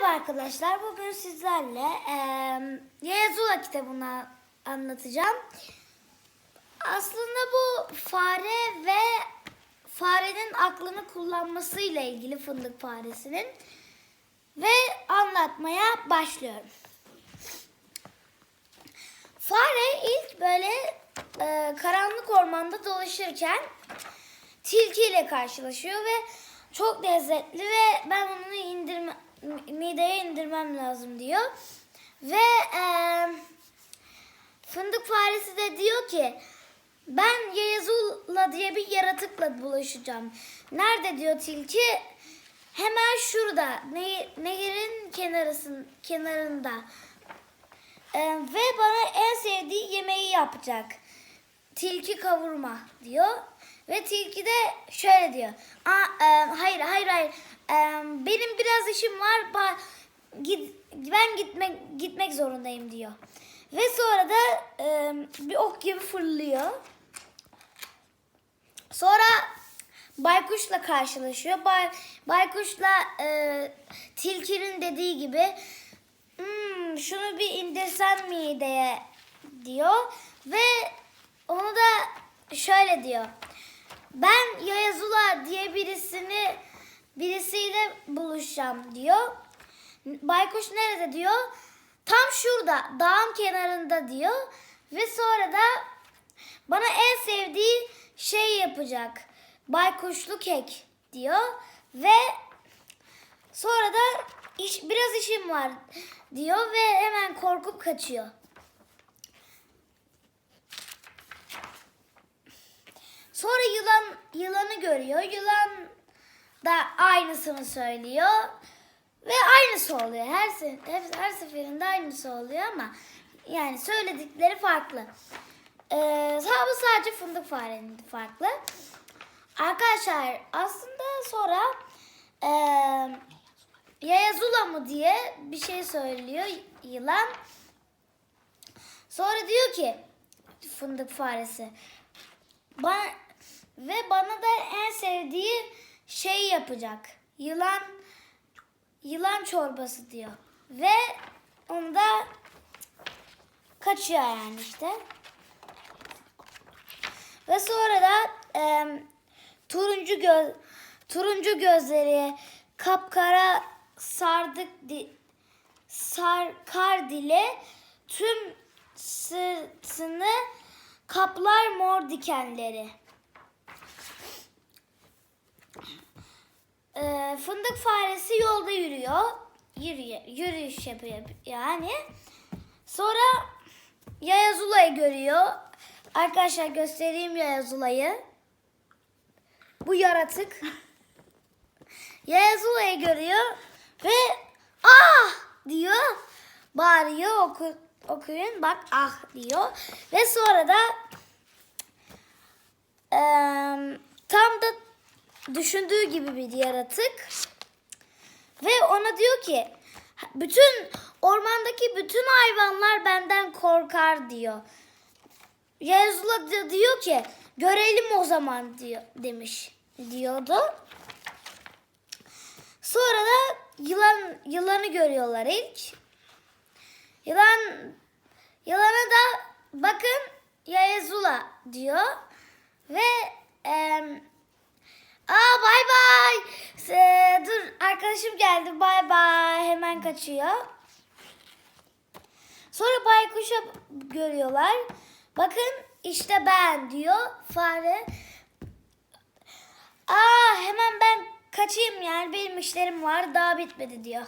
Merhaba arkadaşlar. Bugün sizlerle eee Yazula kitabını anlatacağım. Aslında bu fare ve farenin aklını kullanmasıyla ilgili fındık faresinin ve anlatmaya başlıyorum. Fare ilk böyle eee, karanlık ormanda dolaşırken tilkiyle karşılaşıyor ve çok lezzetli ve ben onu mideye indirmem lazım diyor. Ve eee, fındık faresi de diyor ki ben Yayazula diye bir yaratıkla buluşacağım. Nerede diyor tilki? Hemen şurada nehir, nehirin kenarısın, kenarında. Eee, ve bana en sevdiği yemeği yapacak. Tilki kavurma diyor. Ve tilki de şöyle diyor. Aa, e, hayır hayır hayır. Benim biraz işim var. Ben gitmek gitmek zorundayım diyor. Ve sonra da bir ok gibi fırlıyor. Sonra baykuşla karşılaşıyor. Bay, baykuşla e, tilkinin dediği gibi "Hmm, şunu bir indirsen mideye diyor. Ve onu da şöyle diyor. Ben Yayazula diye birisini birisiyle buluşacağım diyor. Baykuş nerede diyor? Tam şurada dağın kenarında diyor. Ve sonra da bana en sevdiği şey yapacak. Baykuşlu kek diyor. Ve sonra da iş, biraz işim var diyor ve hemen korkup kaçıyor. Sonra yılan yılanı görüyor. Yılan da aynısını söylüyor. Ve aynısı oluyor. Her, se- her, seferinde aynısı oluyor ama yani söyledikleri farklı. Ee, sadece fındık farenin farklı. Arkadaşlar aslında sonra e, Yayazula mı diye bir şey söylüyor yılan. Sonra diyor ki fındık faresi bana, ve bana da en sevdiği şey yapacak. Yılan yılan çorbası diyor. Ve onu da kaçıyor yani işte. Ve sonra da e, turuncu göz turuncu gözleri kapkara sardık di, sarkar dile tüm sırtını kaplar mor dikenleri. Ee, fındık faresi yolda yürüyor. Yürüyor, yürüyüş yapıyor yani. Sonra Yayazula'yı görüyor. Arkadaşlar göstereyim Yayazula'yı. Bu yaratık. Yayazula'yı görüyor ve ah diyor. Bağırıyor oku, okuyun bak ah diyor. Ve sonra da eee, tam da düşündüğü gibi bir yaratık. Ve ona diyor ki bütün ormandaki bütün hayvanlar benden korkar diyor. Yazula da diyor ki görelim o zaman diyor demiş diyordu. Sonra da yılan yılanı görüyorlar ilk. Yılan yılana da bakın Yayazula diyor ve em, Aa bay bay. Ee, dur arkadaşım geldi. Bay bay. Hemen kaçıyor. Sonra baykuşa görüyorlar. Bakın işte ben diyor fare. Aa hemen ben kaçayım yani benim işlerim var daha bitmedi diyor.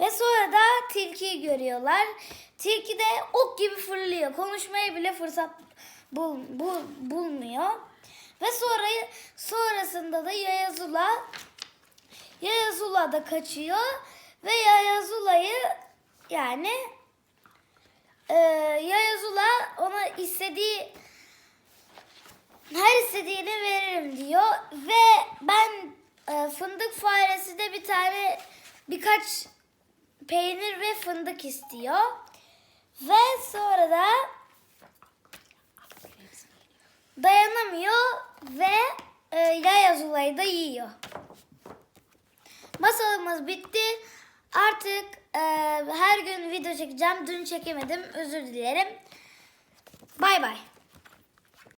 Ve sonra da tilkiyi görüyorlar. Tilki de ok gibi fırlıyor. Konuşmaya bile fırsat bul, bul, bulmuyor. Ve sonra sonrasında da Yayazula Yayazula da kaçıyor. Ve Yayazula'yı yani e, Yayazula ona istediği her istediğini veririm diyor. Ve ben e, fındık faresi de bir tane birkaç peynir ve fındık istiyor. Ve sonra da dayanamıyor ve e, yay azulayı da yiyor. Masalımız bitti. Artık e, her gün video çekeceğim. Dün çekemedim. Özür dilerim. Bay bay.